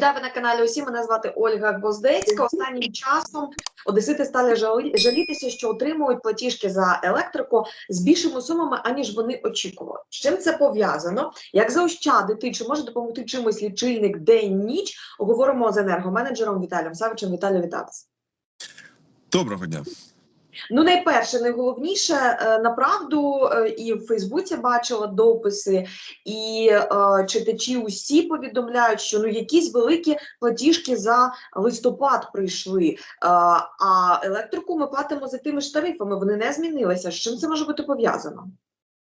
Вітаю ви на каналі. Усі мене звати Ольга Гвоздецька. Останнім часом одесити стали жалі- жалітися, що отримують платіжки за електрику з більшими сумами, аніж вони очікували. З чим це пов'язано? Як заощадити? Чи може допомогти чимось лічильник день-ніч? Говоримо з енергоменеджером Віталієм Савичем. Віталію, вітаю вас. Доброго дня. Ну, найперше, найголовніше, е, направду е, і в Фейсбуці бачила дописи, і е, читачі усі повідомляють, що ну якісь великі платіжки за листопад прийшли. Е, а електрику ми платимо за тими ж тарифами. Вони не змінилися. З чим це може бути пов'язано?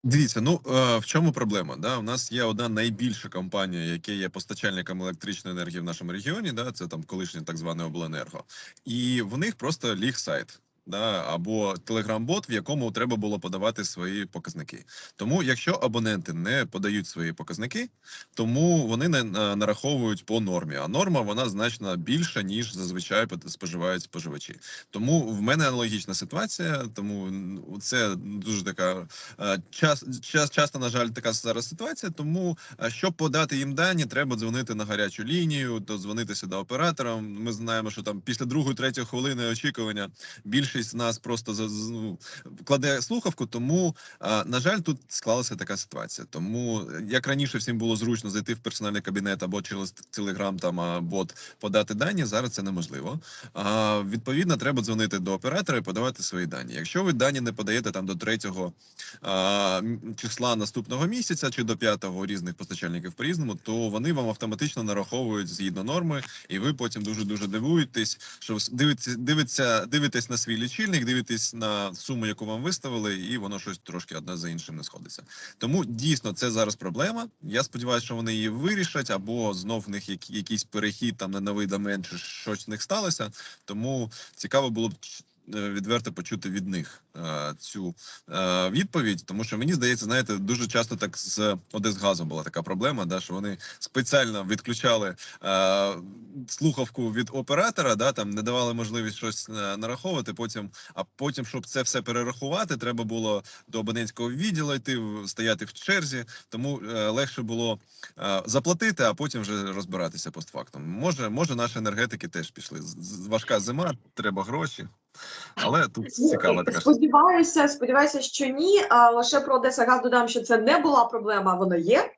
Дивіться, ну е, в чому проблема? Да? У нас є одна найбільша компанія, яка є постачальником електричної енергії в нашому регіоні. Да? Це там колишнє так зване обленерго, і в них просто ліг сайт. Да, або телеграм-бот, в якому треба було подавати свої показники. Тому, якщо абоненти не подають свої показники, тому вони не на- нараховують по нормі. А норма вона значно більша ніж зазвичай споживають споживачі. Тому в мене аналогічна ситуація. Тому це дуже така е, час, час часто, на жаль, така зараз ситуація. Тому е, щоб подати їм дані, треба дзвонити на гарячу лінію, дозвонитися до оператора. Ми знаємо, що там після другої, третьої хвилини очікування більшість з нас просто ну, кладе слухавку. Тому на жаль, тут склалася така ситуація. Тому як раніше всім було зручно зайти в персональний кабінет або через телеграм там а, бот подати дані. Зараз це неможливо. А, відповідно, треба дзвонити до оператора і подавати свої дані. Якщо ви дані не подаєте там до третього а, числа наступного місяця чи до п'ятого у різних постачальників по різному, то вони вам автоматично нараховують згідно норми, і ви потім дуже дуже дивуєтесь, що ви дивитесь, дивиться, дивитесь на свій лічильник, дивитесь на суму, яку вам виставили, і воно щось трошки одне за іншим не сходиться. Тому дійсно це зараз проблема. Я сподіваюся, що вони її вирішать, або знов в них як- якийсь перехід там на новий домен, чи щось в них сталося. Тому цікаво було б відверто почути від них е, цю е, відповідь, тому що мені здається, знаєте, дуже часто так з Одесгазом була така проблема, да, що вони спеціально відключали е, слухавку від оператора, да, там не давали можливість щось е, нараховувати. Потім, а потім, щоб це все перерахувати, треба було до абонентського відділу йти, стояти в черзі. Тому е, легше було е, заплатити, а потім вже розбиратися постфактум. Може, може, наші енергетики теж пішли. Важка зима, треба гроші. Але тут цікава така. Сподіваюся, сподіваюся, що ні. А лише про Одеса Газ додам, що це не була проблема, воно вона є.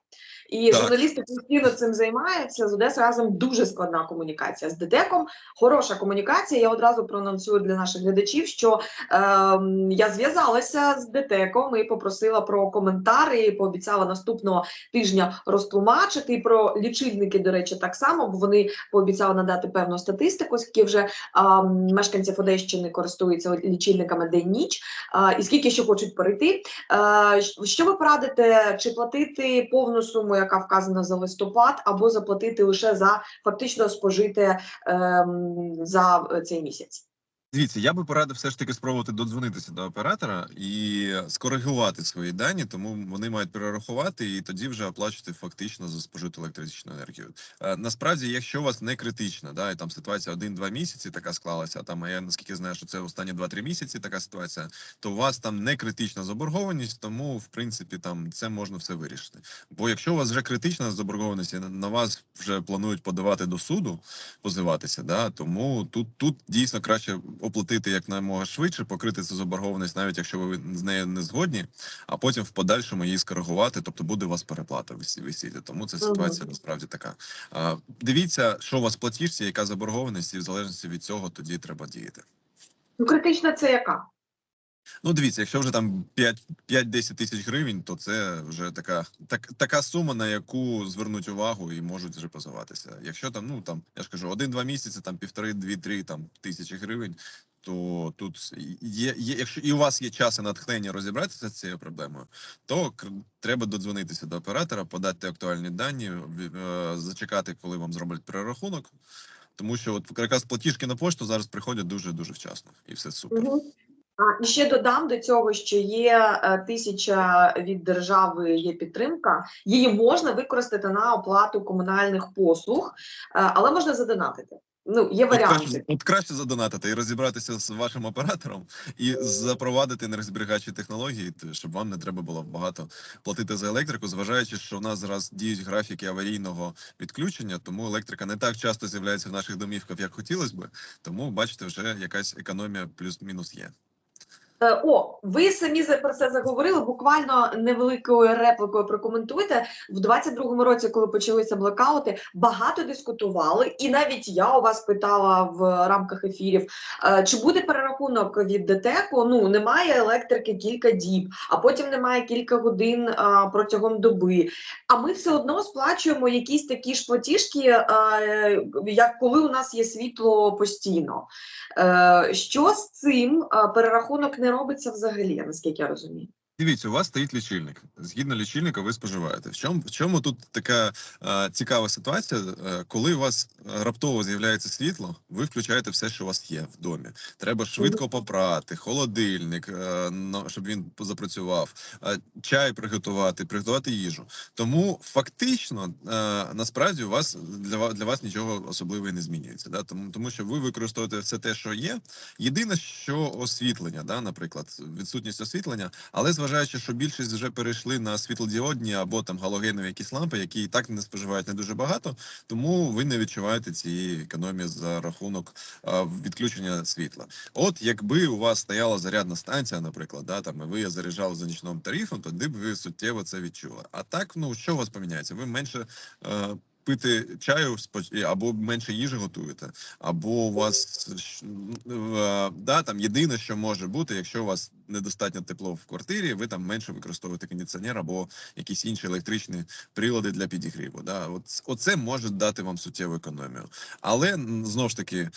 І Так. журналісти постійно цим займаються. З Одеса разом дуже складна комунікація з ДТЕКом. Хороша комунікація. Я одразу проанонсую для наших глядачів, що ем, я зв'язалася з ДТЕКом і попросила про коментари. і Пообіцяла наступного тижня розтлумачити. І про лічильники, до речі, так само, бо вони пообіцяли надати певну статистику, скільки вже м, мешканців Одещини користуються лічильниками день-ніч, а, і скільки ще хочуть перейти. Щ- що ви порадите, чи платити повну суму, яка вказана за листопад, або заплатити лише за фактично спожите ем, за е, цей місяць? Дивіться, я би порадив все ж таки спробувати додзвонитися до оператора і скоригувати свої дані, тому вони мають перерахувати і тоді вже оплачувати фактично за спожиту електричну енергію. Е, насправді, якщо у вас не критична, да, і там ситуація один-два місяці така склалася, а там я наскільки знаю, що це останні 2-3 місяці така ситуація, то у вас там не критична заборгованість, тому в принципі там це можна все вирішити. Бо якщо у вас вже критична заборгованість, і на вас вже планують подавати до суду, позиватися, да тому тут тут дійсно краще оплатити якнаймога швидше, покрити цю заборгованість, навіть якщо ви з нею не згодні, а потім в подальшому її скоригувати, тобто буде у вас переплата висі- висіти. Тому ця ситуація насправді така. А, дивіться, що у вас платіжці, яка заборгованість, і в залежності від цього тоді треба діяти. Ну, критична це яка? Ну, дивіться, якщо вже там 5 5-10 тисяч гривень, то це вже така так, така сума, на яку звернуть увагу і можуть вже позиватися. Якщо там, ну там я ж кажу, один-два місяці, там півтори, дві-три там тисячі гривень, то тут є, є, якщо і у вас є час і натхнення розібратися з цією проблемою, то кр- треба додзвонитися до оператора, подати актуальні дані, е, зачекати, коли вам зроблять перерахунок. Тому що от якраз платіжки на пошту зараз приходять дуже дуже вчасно, і все супер. І ще додам до цього, що є е, тисяча від держави, є підтримка. Її можна використати на оплату комунальних послуг, е, але можна задонатити. Ну, є От краще, варіанти. от краще задонатити і розібратися з вашим оператором і запровадити енергозберігачі технології, щоб вам не треба було багато платити за електрику, зважаючи, що в нас зараз діють графіки аварійного відключення, тому електрика не так часто з'являється в наших домівках, як хотілося би. Тому бачите, вже якась економія плюс-мінус є. Е, О, ви самі про це заговорили. Буквально невеликою реплікою прокоментуйте. В 22-му році, коли почалися блекаути, багато дискутували, і навіть я у вас питала в рамках ефірів, е, чи буде перерахунок від ДТЕКу? Ну немає електрики кілька діб, а потім немає кілька годин е, протягом доби. А ми все одно сплачуємо якісь такі ж платіжки, як коли у нас є світло постійно. Що з цим перерахунок не робиться взагалі, наскільки я розумію? Дивіться, у вас стоїть лічильник. Згідно лічильника, ви споживаєте. В чому, в чому тут така е, цікава ситуація? Е, коли у вас раптово з'являється світло, ви включаєте все, що у вас є в домі. Треба швидко попрати, холодильник, е, щоб він запрацював, е, чай приготувати, приготувати їжу. Тому фактично, е, насправді, у вас для вас для вас нічого особливого не змінюється. Да? Тому, тому що ви використовуєте все те, що є. Єдине, що освітлення, да, наприклад, відсутність освітлення, але зважаючи, що більшість вже перейшли на світлодіодні або там галогенові якісь лампи, які і так не споживають не дуже багато, тому ви не відчуваєте цієї економії за рахунок відключення світла. От якби у вас стояла зарядна станція, наприклад, да, там і ви заряджали за нічним тарифом, тоді б ви суттєво це відчули. А так, ну що у вас поміняється? Ви менше. Е, Пити чаю або менше їжі готуєте, або у вас е, да, там єдине, що може бути, якщо у вас недостатньо тепло в квартирі, ви там менше використовуєте кондиціонер або якісь інші електричні прилади для підігріву. Да? От, оце може дати вам суттєву економію. Але знов ж таки.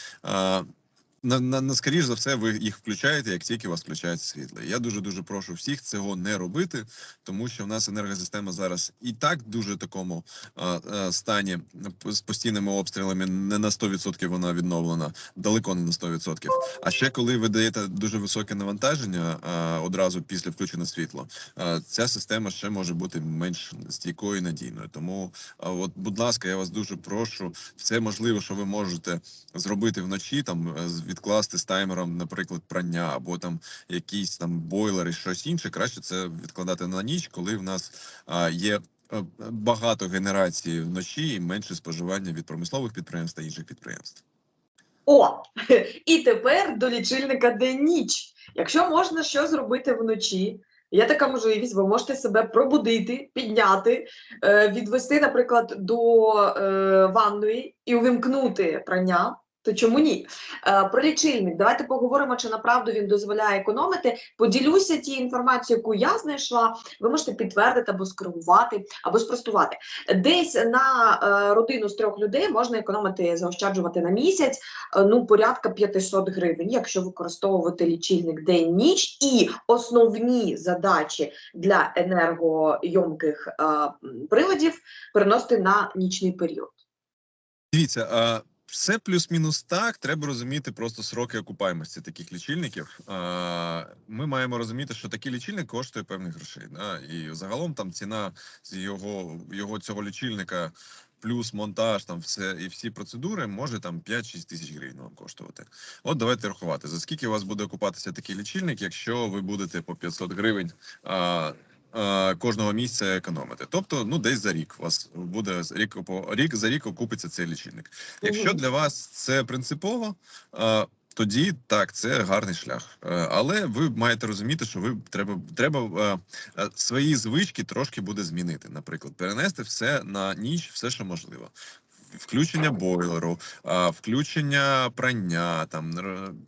На, на, на скоріш за все, ви їх включаєте, як тільки у вас включається світло. Я дуже дуже прошу всіх цього не робити, тому що в нас енергосистема зараз і так дуже такому а, а, стані з постійними обстрілами. Не на 100% вона відновлена, далеко не на 100%. А ще коли ви даєте дуже високе навантаження а, одразу після включення світла, а, ця система ще може бути менш стійкою і надійною. Тому, а, от, будь ласка, я вас дуже прошу. Все можливо, що ви можете зробити вночі, там з- відкласти з таймером, наприклад, прання або там якісь там бойлери, щось інше. Краще це відкладати на ніч, коли в нас а, є. е, Багато генерації вночі і менше споживання від промислових підприємств та інших підприємств. О, і тепер до лічильника день-ніч. Якщо можна що зробити вночі, є така можливість, ви можете себе пробудити, підняти, е, відвести, наприклад, до е, ванної і увімкнути прання. То чому ні? Е, про лічильник. Давайте поговоримо, чи направду він дозволяє економити. Поділюся тією інформацією, яку я знайшла. Ви можете підтвердити або скоригувати, або спростувати. Десь на е, родину з трьох людей можна економити, заощаджувати на місяць е, ну порядка 500 гривень, якщо використовувати лічильник день-ніч і основні задачі для енергойомких приладів переносити на нічний період. Дивіться, все плюс-мінус так. Треба розуміти просто сроки окупаємості таких лічильників. Ми маємо розуміти, що такий лічильник коштує певних грошей. І загалом там ціна його, його цього лічильника. Плюс монтаж, там все і всі процедури може там 5-6 тисяч гривень вам коштувати. От давайте рахувати, за скільки у вас буде окупатися такий лічильник, якщо ви будете по 500 гривень а, кожного місяця економити. Тобто, ну десь за рік у вас буде рік рік за рік окупиться цей лічильник. Якщо для вас це принципово, тоді так, це гарний шлях. Е, Але ви маєте розуміти, що ви треба треба е, е, свої звички трошки буде змінити. Наприклад, перенести все на ніч, все, що можливо. Включення бойлеру, включення прання, там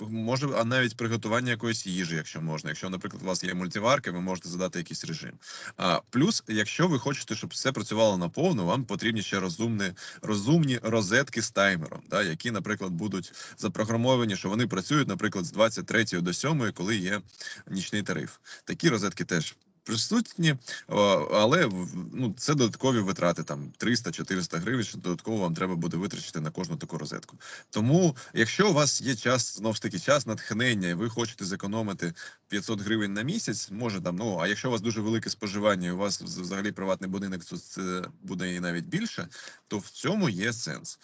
може, а навіть приготування якоїсь їжі, якщо можна. Якщо, наприклад, у вас є мультиварка, ви можете задати якийсь режим. А плюс, якщо ви хочете, щоб все працювало наповну, вам потрібні ще розумні, розумні розетки з таймером, да, які, наприклад, будуть запрограмовані, що вони працюють, наприклад, з 23 до 7, коли є нічний тариф. Такі розетки теж присутні, але ну, це додаткові витрати, там 300-400 гривень, що додатково вам треба буде витрачити на кожну таку розетку. Тому, якщо у вас є час, знову ж таки, час натхнення, і ви хочете зекономити 500 гривень на місяць, може там, ну а якщо у вас дуже велике споживання, і у вас взагалі приватний будинок, то це буде і навіть більше, то в цьому є сенс.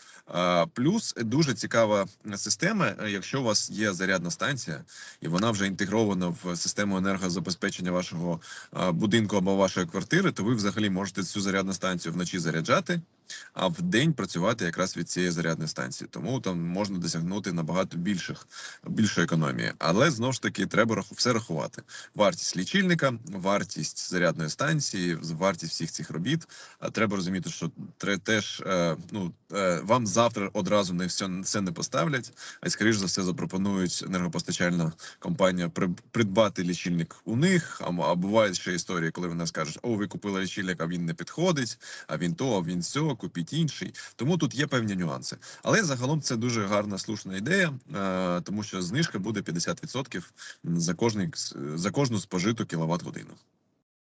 Плюс дуже цікава система, якщо у вас є зарядна станція, і вона вже інтегрована в систему енергозабезпечення вашого будинку або вашої квартири, то ви взагалі можете цю зарядну станцію вночі заряджати, а в день працювати якраз від цієї зарядної станції. Тому там можна досягнути набагато більших більшої економії. Але знову ж таки треба все рахувати: вартість лічильника, вартість зарядної станції, вартість всіх цих робіт. А треба розуміти, що теж е, ну е, вам завтра одразу не все, все не поставлять, а скоріш за все запропонують енергопостачальна компанія при- придбати лічильник у них. А бувають ще історії, коли вони скажуть: о, ви купили лічильник, а він не підходить, а він то, а він сьо, купіть інший. Тому тут є певні нюанси. Але загалом це дуже гарна слушна ідея, е, тому що знижка буде 50% за кожний за кожну спожиту кіловат годину.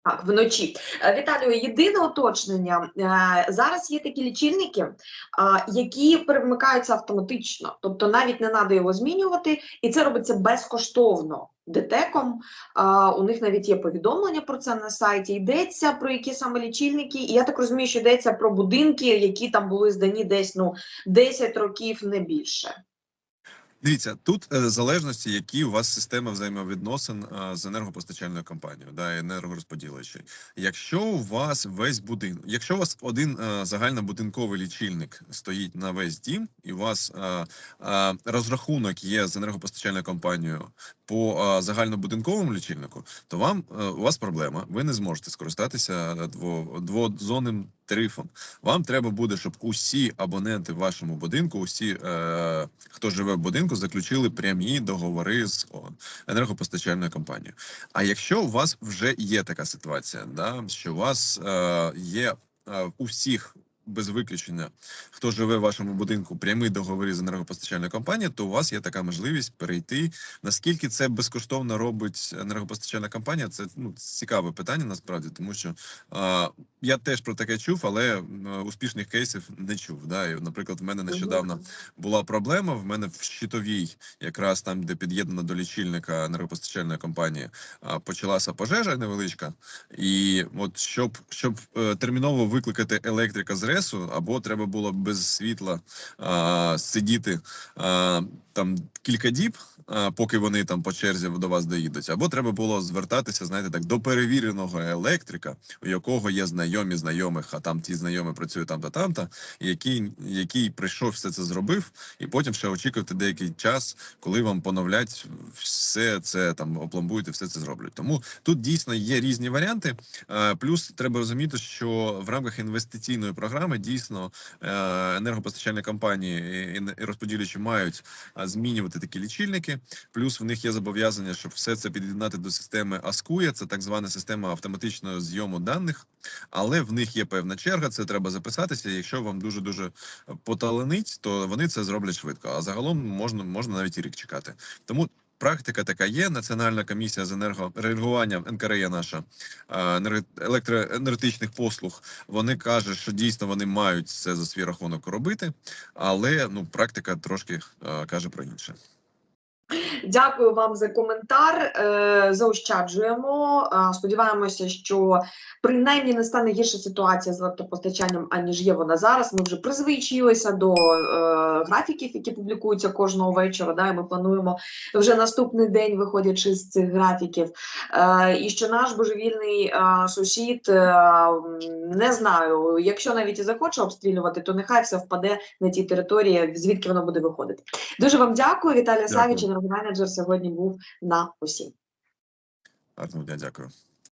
Так, вночі. Е, Віталію, єдине уточнення. Е, Зараз є такі лічильники, які перемикаються автоматично, тобто навіть не треба його змінювати, і це робиться безкоштовно. ДТЕКом у них навіть є повідомлення про це на сайті. Йдеться про які саме лічильники, і я так розумію, що йдеться про будинки, які там були здані десь ну 10 років, не більше. Дивіться, тут е, залежності, які у вас системи взаємовідносин е, з енергопостачальною компанією, да, і енергорозподіличі. Якщо у вас весь будинок, якщо у вас один е, загальнобудинковий лічильник стоїть на весь дім, і у вас розрахунок є з енергопостачальною компанією по загальнобудинковому лічильнику, то вам у вас проблема. Ви не зможете скористатися дво, двозонним тарифом. Вам треба буде, щоб усі абоненти в вашому будинку, усі, е, хто живе в будинку, заключили прямі договори з енергопостачальною компанією. А якщо у вас вже є така ситуація, да, що у вас е, є е, у всіх. Без виключення, хто живе в вашому будинку, прямі договори з енергопостачальною компанією, то у вас є така можливість перейти. Наскільки це безкоштовно робить енергопостачальна компанія? Це ну цікаве питання насправді, тому що е, я теж про таке чув, але успішних кейсів не чув. Да? І, наприклад, в мене нещодавно була проблема. В мене в щитовій, якраз там, де під'єднано до лічильника енергопостачальної компанії, а, почалася пожежа невеличка. І от щоб, щоб е, терміново викликати електрика з ресу, або треба було без світла а, сидіти а, там кілька діб, а, поки вони там по черзі до вас доїдуть, або треба було звертатися, знаєте, так до перевіреного електрика, у якого є знайомі знайомих, а там ті знайомі працюють там та там та який, який прийшов все це зробив, і потім ще очікувати деякий час, коли вам поновлять все це там опломбують і все це зроблять. Тому тут дійсно є різні варіанти. Е, Плюс треба розуміти, що в рамках інвестиційної програми дійсно е, енергопостачальні компанії і- і розподілювачі мають змінювати такі лічильники. Плюс в них є зобов'язання, щоб все це під'єднати до системи ASCUA, це так звана система автоматичного зйому даних. Але в них є певна черга, це треба записатися. Якщо вам дуже дуже поталенить, то вони це зроблять швидко. А загалом можна можна навіть і рік чекати. Тому практика така є. Національна комісія з енергорегулювання НКРЕ наша електроенергетичних послуг. Вони кажуть, що дійсно вони мають це за свій рахунок робити, але ну практика трошки каже про інше. Дякую вам за коментар. Е, Заощаджуємо. Е, Сподіваємося, що принаймні не стане гірша ситуація з електропостачанням, аніж є вона зараз. Ми вже призвичилися до е, графіків, які публікуються кожного вечора. Да, і ми плануємо вже наступний день, виходячи з цих графіків. І що наш божевільний сусід не знаю, якщо навіть і захоче обстрілювати, то нехай все впаде на ті території, звідки воно буде виходити. Дуже вам дякую. Віталій Дякую. Савіч, менеджер сьогодні був на усім. Дякую.